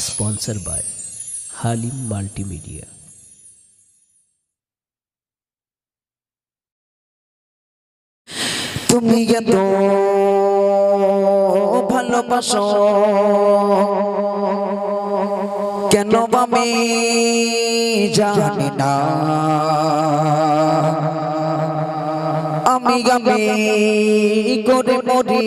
Sponsor by Halim multimedia. তুমি এত ভালোবাসো কেন আমি জানি না। আমি আমি করে মরি।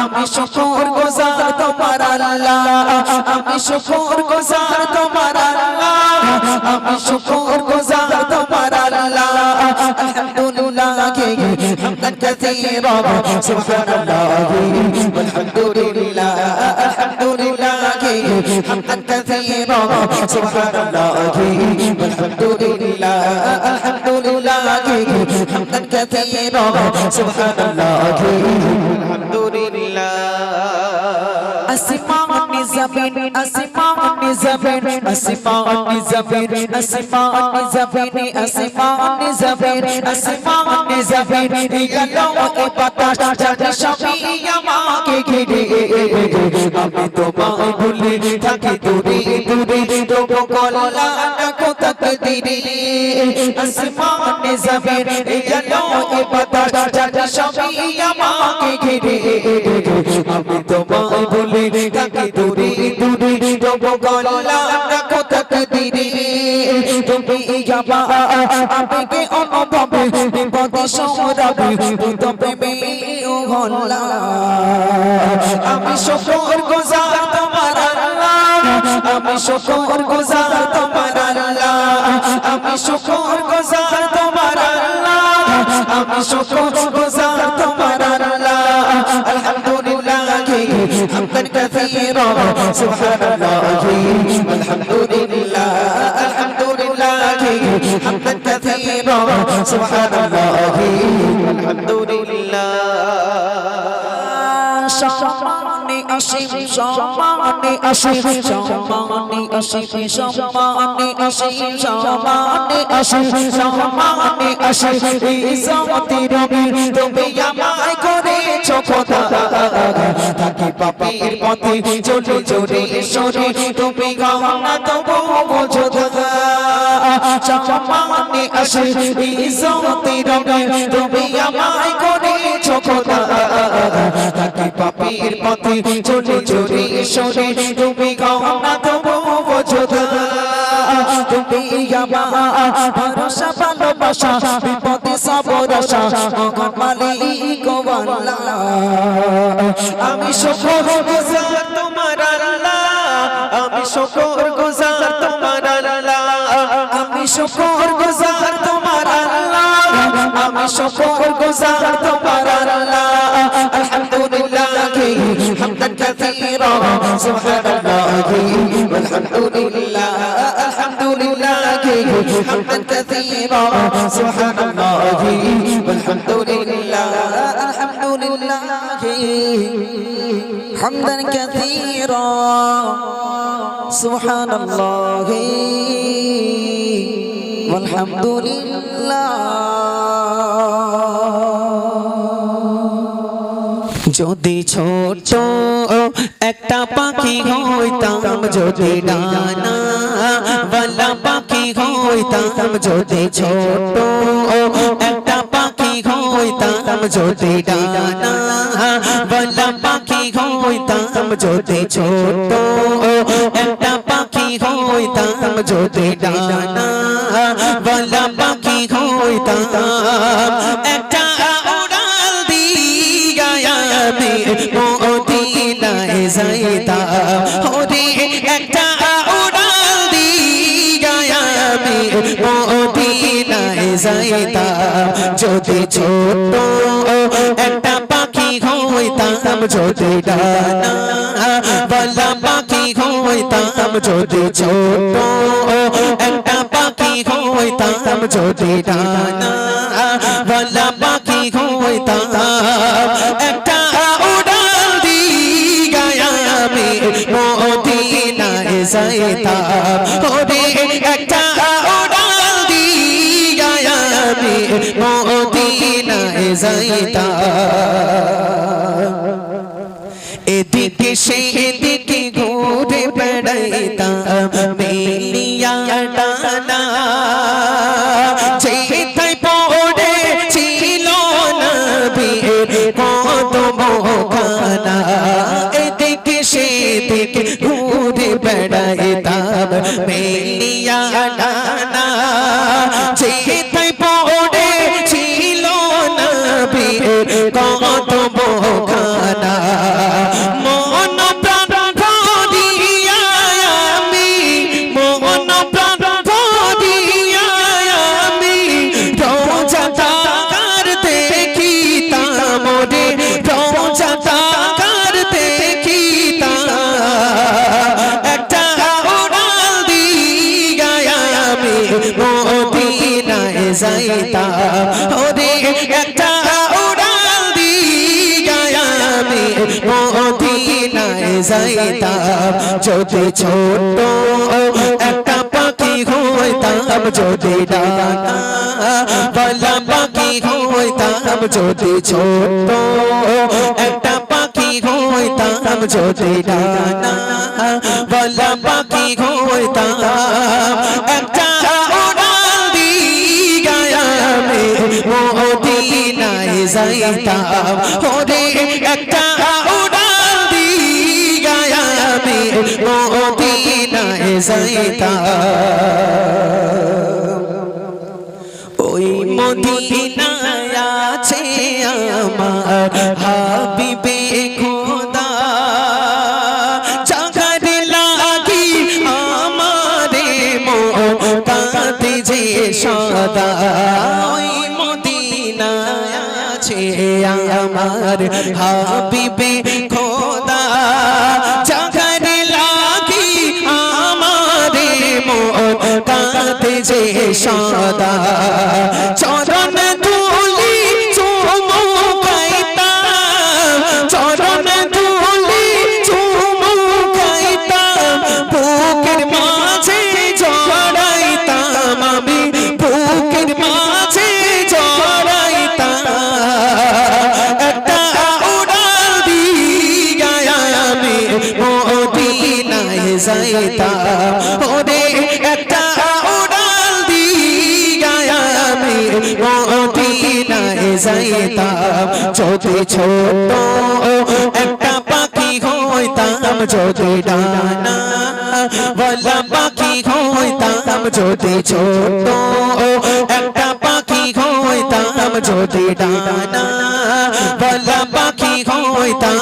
আমি শুকর গুজার তোমার আল্লাহ আমি শুকর গুজার তোমার আল্লাহ আমি শুকর গুজার তোমার আল্লাহ আলহামদুলিল্লাহ হামদান কাসীরা সুবহানাল্লাহ আলহামদুলিল্লাহ আলহামদুলিল্লাহ হামদান কাসীরা সুবহানাল্লাহ আলহামদুলিল্লাহ আলহামদুলিল্লাহ হামদান কাসীরা সুবহানাল্লাহ আলহামদুলিল্লাহ আসমানি জমিন আসমানি জমিন আসমানি জমিন আসমানি জমিন আসমানি জমিন আসমানি জমিন গেলো এ বাতাস জানি সবই আমাকে ঘিরে আমি তোমায় ভুলে থাকি দূরে দূরে তবু কল্লা কোথাক দিরে আসমানি জমিন গেলো এ বাতাস জানি সবই আমাকে ঘিরে আমি তোমায় ভুলে থাকি দূরে দূরে তবু কল্লা কোথাক দিরে তুমি যাবা আবেগে অনুভবে বিপদে সৌরভে তো প্রেমে ও হল্লা আমি শুকর গুজার তোমার আমি শুকর গুজার তোমার আমি শুকর গুজার তোমার আমি শুকর গুজার তোমার আল্লাহ আলহামদুলিল্লাহ হামদান কাসীরা সুবহানাল্লাহ আলহামদুলিল্লাহ আলহামদুলিল্লাহ হামদান কাসীরা সুবহানাল্লাহ আলহামদুলিল্লাহ সম্মানে আসিম সম্মানে আসিম সম্মানে আসিম সম্মানে আসিম সম্মানে আসিম সম্মানে আসিম ইজ্জতি রবি তুমি আমায় করেছ খোদা থাকি পাপীর পথে। চলে চলে সরে তুমি গাও না তবু বোঝো, দাদা। সম্মানে আসিম ইজ্জতি রবি। তুমি আমায় করেছ, খোদা। থাকি পাপীর পথে। চলে চলে সরে তুমি গাও না তবু বোঝো, দাদা। তুমি আমার ভরসা ভালোবাসা, বিপদে সবর আশা মগন মালিক আমি শুকর গুজার তোমার আল্লাহ। আমি শুকর গুজার তোমার আল্লাহ। আমি শুকর গুজার তোমার আল্লাহ। আমি শুকর গুজার তোমার আল্লাহ। আলহামদুলিল্লাহ হামদান কাসীরা সুবহানাল্লাহ আলহামদুলিল্লাহ আলহামদুলিল্লাহ حمدا كثيرا سبحان الله والحمد لله যদি ছোট একটা পাখি হইতাম যদি ডানা বালা পাখি হইতাম যদি ছোট একটা পাখি হইতাম যদি ডানা। পাখি হইতাম যদি ছোট একটা পাখি হইতাম যদি ডানা বালা পাখি হইতাম একটা উড়াল দিয়া আমি মদিনায় যাইতাম ছোট একটা পাখি হইতাম যদি ডানা যদি ছোট, একটা পাখি হইতাম যদি ডানা, বলা পাখি হইতাম একটা উড়াল দি গায়ামে মদিনায় যাইতাম। ওরে একটা উড়াল দি গায়ামে মদিনায় যাইতাম। এদিকে সেদিকে ঘুরে বেড়াইতাম মেলিয়া ডানা যেথায় পড়ে ছিল না বিয়ের কত মোখানা এদিকে সেদিকে ঘুরে বেড়াইতাম মেলিয়া ডানা যাইতাম ওরে একটা উড়াল দিয়া মদিনায় যদি ছোট একটা পাখি হইতাম, যদি ডানা বলা পাখি হইতাম, যদি ছোট একটা পাখি হইতাম, যদি ডানা পাখি হইতাম। একটা মদিনায় যাইতাম। ওরে একটা উড়াল দিয়া আমি মদিনায় যাইতাম। ওই মদিনায় আছে আমার হাবিবে আমার হাবিবে খোদা জাগার লাগি আমার মন কাঁদে যে সদা। চরণ যাইতাম ওরে একটা উড়াল দিয়া আমি মদিনায় যাইতাম। যদি ছোট একটা পাখি হইতাম, যদি ডানা বলা পাখি হইতাম, যদি ছোট একটা পাখি হইতাম, যদি ডানা পাখি হইতাম।